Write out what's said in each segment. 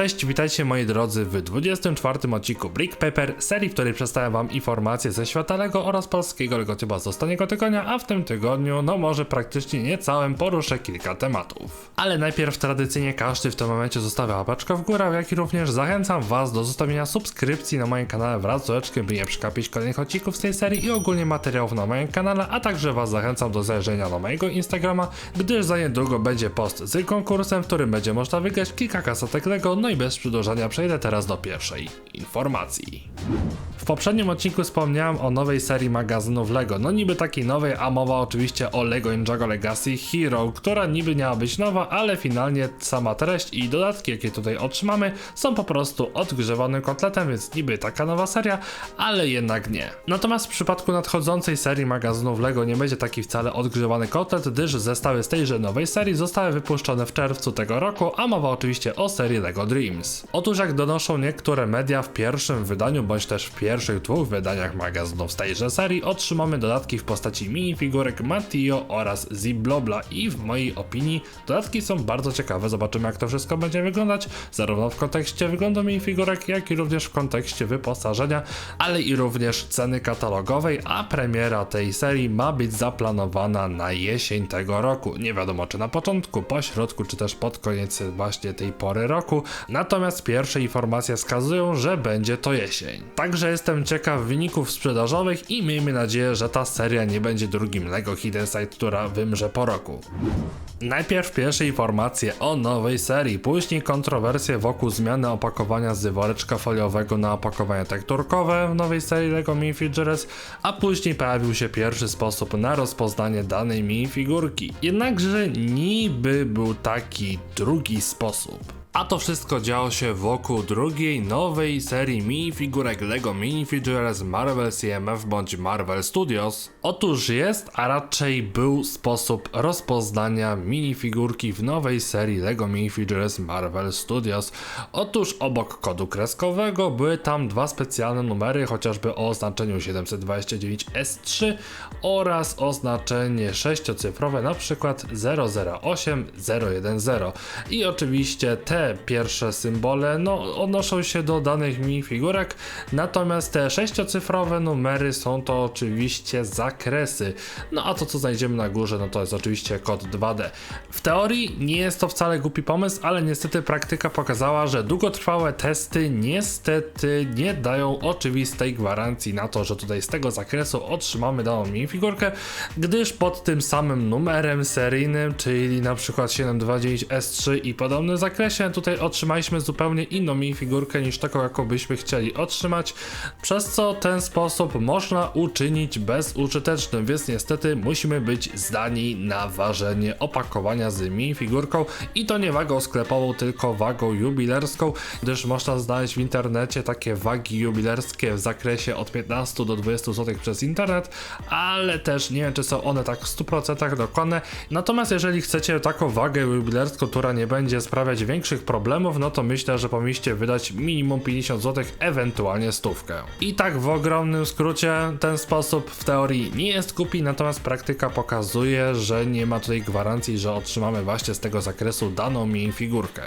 Cześć, witajcie moi drodzy w 24 odcinku Brick Paper, serii, w której przedstawiam wam informacje ze świata LEGO oraz polskiego LEGO Typa z ostatniego tygodnia, a w tym tygodniu, no może praktycznie niecałym, poruszę kilka tematów. Ale najpierw tradycyjnie każdy w tym momencie zostawia łapeczkę w górę, jak i również zachęcam was do zostawienia subskrypcji na moim kanale wraz z oczkiem, by nie przegapić kolejnych odcinków z tej serii i ogólnie materiałów na moim kanale, a także was zachęcam do zajrzenia na mojego Instagrama, gdyż za niedługo będzie post z konkursem, w którym będzie można wygrać kilka kasetek LEGO, no i bez przedłużania przejdę teraz do pierwszej informacji. W poprzednim odcinku wspomniałem o nowej serii magazynów LEGO. No niby takiej nowej, a mowa oczywiście o LEGO Ninjago Legacy Hero, która niby miała być nowa, ale finalnie sama treść i dodatki, jakie tutaj otrzymamy, są po prostu odgrzewanym kotletem, więc niby taka nowa seria, ale jednak nie. Natomiast w przypadku nadchodzącej serii magazynów LEGO nie będzie taki wcale odgrzewany kotlet, gdyż zestawy z tejże nowej serii zostały wypuszczone w czerwcu tego roku, a mowa oczywiście o serii LEGO Dreams. Otóż jak donoszą niektóre media w pierwszym wydaniu, bądź też w pierwszych dwóch wydaniach magazynów z tejże serii, otrzymamy dodatki w postaci minifigurek Matio oraz Ziblobla. I w mojej opinii dodatki są bardzo ciekawe, zobaczymy jak to wszystko będzie wyglądać, zarówno w kontekście wyglądu minifigurek, jak i również w kontekście wyposażenia, ale i również ceny katalogowej, a premiera tej serii ma być zaplanowana na jesień tego roku. Nie wiadomo czy na początku, po środku, czy też pod koniec właśnie tej pory roku, natomiast pierwsze informacje wskazują, że będzie to jesień. Także jestem ciekaw wyników sprzedażowych i miejmy nadzieję, że ta seria nie będzie drugim LEGO Hidden Side, która wymrze po roku. Najpierw pierwsze informacje o nowej serii, później kontrowersje wokół zmiany opakowania z woreczka foliowego na opakowanie tekturkowe w nowej serii LEGO Minifigures, a później pojawił się pierwszy sposób na rozpoznanie danej minifigurki. Jednakże niby był taki drugi sposób. A to wszystko działo się wokół drugiej nowej serii minifigurek LEGO Minifigures Marvel CMF bądź Marvel Studios. Otóż jest, a raczej był sposób rozpoznania minifigurki w nowej serii LEGO Minifigures Marvel Studios. Otóż obok kodu kreskowego były tam dwa specjalne numery, chociażby o oznaczeniu 729S3 oraz oznaczenie sześciocyfrowe, na przykład 008010. I oczywiście te pierwsze symbole no, odnoszą się do danych minifigurek, natomiast te sześciocyfrowe numery są to oczywiście zakresy. No a to co znajdziemy na górze, no to jest oczywiście kod 2D. W teorii nie jest to wcale głupi pomysł, ale niestety praktyka pokazała, że długotrwałe testy niestety nie dają oczywistej gwarancji na to, że tutaj z tego zakresu otrzymamy daną minifigurkę, gdyż pod tym samym numerem seryjnym, czyli na przykład 729S3 i podobnym zakresie, tutaj otrzymaliśmy zupełnie inną minifigurkę niż taką, jaką byśmy chcieli otrzymać, przez co ten sposób można uczynić bezużytecznym, więc niestety musimy być zdani na ważenie opakowania z minifigurką i to nie wagą sklepową, tylko wagą jubilerską, gdyż można znaleźć w internecie takie wagi jubilerskie w zakresie od 15 do 20 zł przez internet, ale też nie wiem, czy są one tak w 100% dokładne. Natomiast jeżeli chcecie taką wagę jubilerską, która nie będzie sprawiać większych problemów, no to myślę, że powinniście wydać minimum 50 zł, ewentualnie stówkę. I tak w ogromnym skrócie ten sposób w teorii nie jest głupi, natomiast praktyka pokazuje, że nie ma tutaj gwarancji, że otrzymamy właśnie z tego zakresu daną minifigurkę.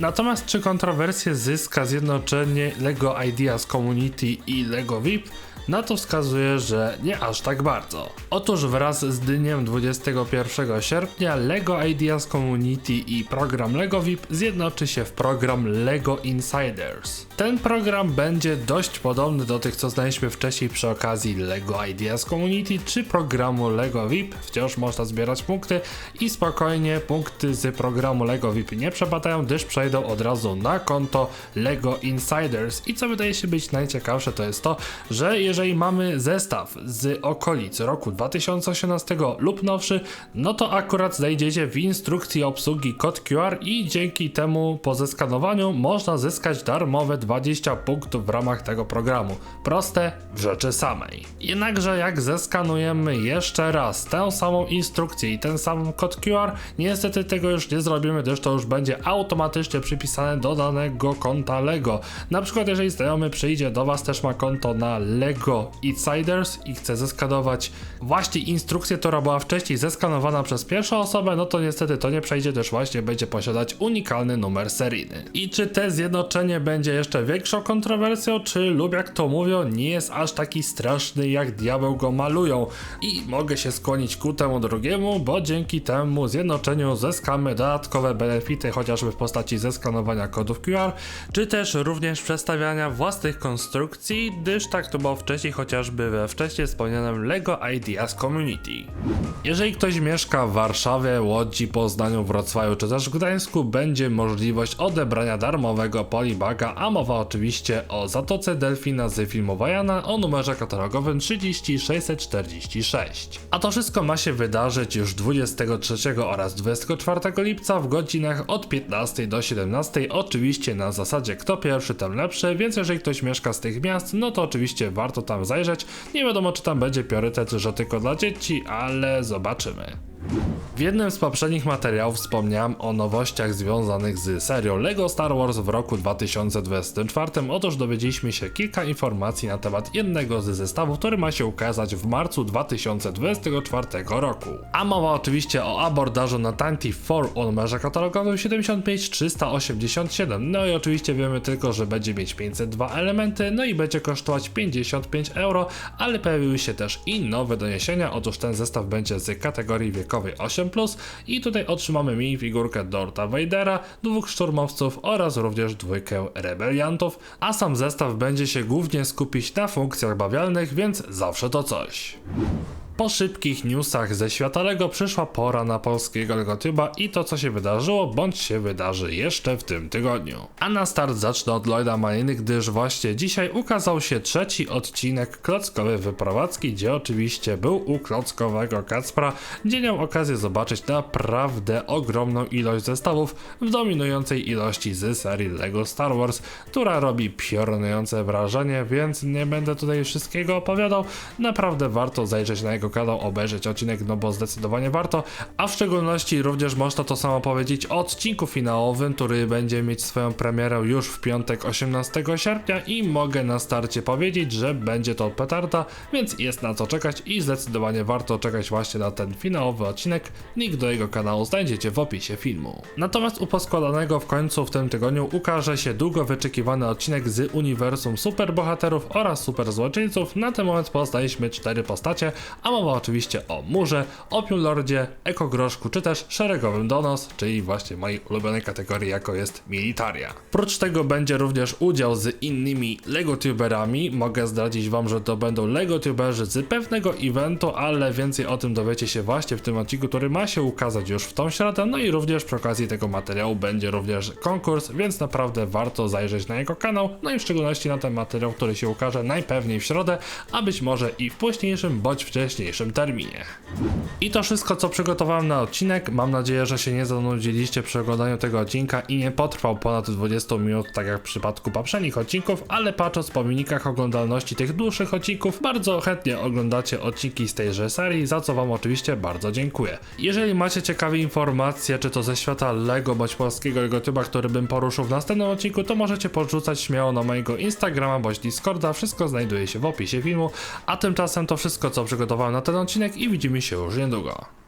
Natomiast czy kontrowersję zyska zjednoczenie LEGO Ideas Community i LEGO VIP? Na to wskazuje, że nie aż tak bardzo. Otóż wraz z dniem 21 sierpnia LEGO Ideas Community i program LEGO VIP zjednoczy się w program LEGO Insiders. Ten program będzie dość podobny do tych, co znaliśmy wcześniej przy okazji LEGO Ideas Community czy programu LEGO VIP. Wciąż można zbierać punkty i spokojnie punkty z programu LEGO VIP nie przepadają, gdyż przejdą od razu na konto LEGO Insiders. I co wydaje się być najciekawsze, to jest to, że jeżeli mamy zestaw z okolic roku 2018 lub nowszy, no to akurat znajdziecie w instrukcji obsługi kod QR i dzięki temu po zeskanowaniu można zyskać darmowe 20 punktów w ramach tego programu. Proste w rzeczy samej. Jednakże jak zeskanujemy jeszcze raz tę samą instrukcję i ten sam kod QR, niestety tego już nie zrobimy, gdyż to już będzie automatycznie przypisane do danego konta LEGO. Na przykład jeżeli znajomy przyjdzie do Was, też ma konto na LEGO Insiders i chce zeskanować właśnie instrukcję, która była wcześniej zeskanowana przez pierwszą osobę, no to niestety to nie przejdzie, też właśnie będzie posiadać unikalny numer seryjny. I czy te zjednoczenie będzie jeszcze większą kontrowersją, czy lub jak to mówią, nie jest aż taki straszny jak diabeł go malują. I mogę się skłonić ku temu drugiemu, bo dzięki temu zjednoczeniu zyskamy dodatkowe benefity, chociażby w postaci zeskanowania kodów QR, czy też również przestawiania własnych konstrukcji, gdyż tak to było wcześniej, chociażby we wcześniej wspomnianym LEGO Ideas Community. Jeżeli ktoś mieszka w Warszawie, Łodzi, Poznaniu, Wrocławiu czy też Gdańsku, będzie możliwość odebrania darmowego polibaga, a mowa oczywiście o Zatoce Delfina z filmu Wajana o numerze katalogowym 30646. A to wszystko ma się wydarzyć już 23 oraz 24 lipca w godzinach od 15 do 17, oczywiście na zasadzie kto pierwszy, ten lepszy, więc jeżeli ktoś mieszka z tych miast, no to oczywiście warto tam zajrzeć. Nie wiadomo czy tam będzie priorytet, że tylko dla dzieci, ale zobaczymy. W jednym z poprzednich materiałów wspomniałem o nowościach związanych z serią LEGO Star Wars w roku 2024. Otóż dowiedzieliśmy się kilka informacji na temat jednego z zestawów, który ma się ukazać w marcu 2024 roku. A mowa oczywiście o abordażu na Tanti 4 o numerze katalogowym 75387. No i oczywiście wiemy tylko, że będzie mieć 502 elementy, no i będzie kosztować 55 euro, ale pojawiły się też i nowe doniesienia. Otóż ten zestaw będzie z kategorii wiekowej 8+, i tutaj otrzymamy minifigurkę Dorta Vadera, dwóch szturmowców oraz również dwójkę rebeliantów, a sam zestaw będzie się głównie skupić na funkcjach bawialnych, więc zawsze to coś. Po szybkich newsach ze świata LEGO przyszła pora na polskiego LEGOTuba i to co się wydarzyło, bądź się wydarzy jeszcze w tym tygodniu. A na start zacznę od Lloyda Maliny, gdyż właśnie dzisiaj ukazał się trzeci odcinek klockowej wyprowadzki, gdzie oczywiście był u klockowego Kacpra, gdzie miał okazję zobaczyć naprawdę ogromną ilość zestawów w dominującej ilości z serii LEGO Star Wars, która robi piorunujące wrażenie, więc nie będę tutaj wszystkiego opowiadał. Naprawdę warto zajrzeć na jego kanał, obejrzeć odcinek, no bo zdecydowanie warto, a w szczególności również można to samo powiedzieć o odcinku finałowym, który będzie mieć swoją premierę już w piątek 18 sierpnia i mogę na starcie powiedzieć, że będzie to petarda, więc jest na co czekać i zdecydowanie warto czekać właśnie na ten finałowy odcinek. Link do jego kanału znajdziecie w opisie filmu. Natomiast u poskładanego w końcu w tym tygodniu ukaże się długo wyczekiwany odcinek z uniwersum superbohaterów oraz superzłoczyńców. Na ten moment poznaliśmy cztery postacie, a mowa oczywiście o Murze, Opium Lordzie, Ekogroszku czy też Szeregowym Donos, czyli właśnie mojej ulubionej kategorii jako jest Militaria. Prócz tego będzie również udział z innymi LEGOTuberami, mogę zdradzić wam, że to będą LEGOTuberzy z pewnego eventu, ale więcej o tym dowiecie się właśnie w tym odcinku, który ma się ukazać już w tą środę, no i również przy okazji tego materiału będzie również konkurs, więc naprawdę warto zajrzeć na jego kanał, no i w szczególności na ten materiał, który się ukaże najpewniej w środę, a być może i w późniejszym bądź wcześniejszym terminie. I to wszystko, co przygotowałem na odcinek. Mam nadzieję, że się nie zanudziliście przy oglądaniu tego odcinka i nie potrwał ponad 20 minut, tak jak w przypadku poprzednich odcinków, ale patrząc po wynikach oglądalności tych dłuższych odcinków, bardzo chętnie oglądacie odcinki z tejże serii, za co Wam oczywiście bardzo dziękuję. Jeżeli macie ciekawe informacje, czy to ze świata LEGO bądź polskiego LEGOTuba, który bym poruszył w następnym odcinku, to możecie podrzucać śmiało na mojego Instagrama bądź Discorda, wszystko znajduje się w opisie filmu, a tymczasem to wszystko, co przygotowałem na ten odcinek i widzimy się już niedługo.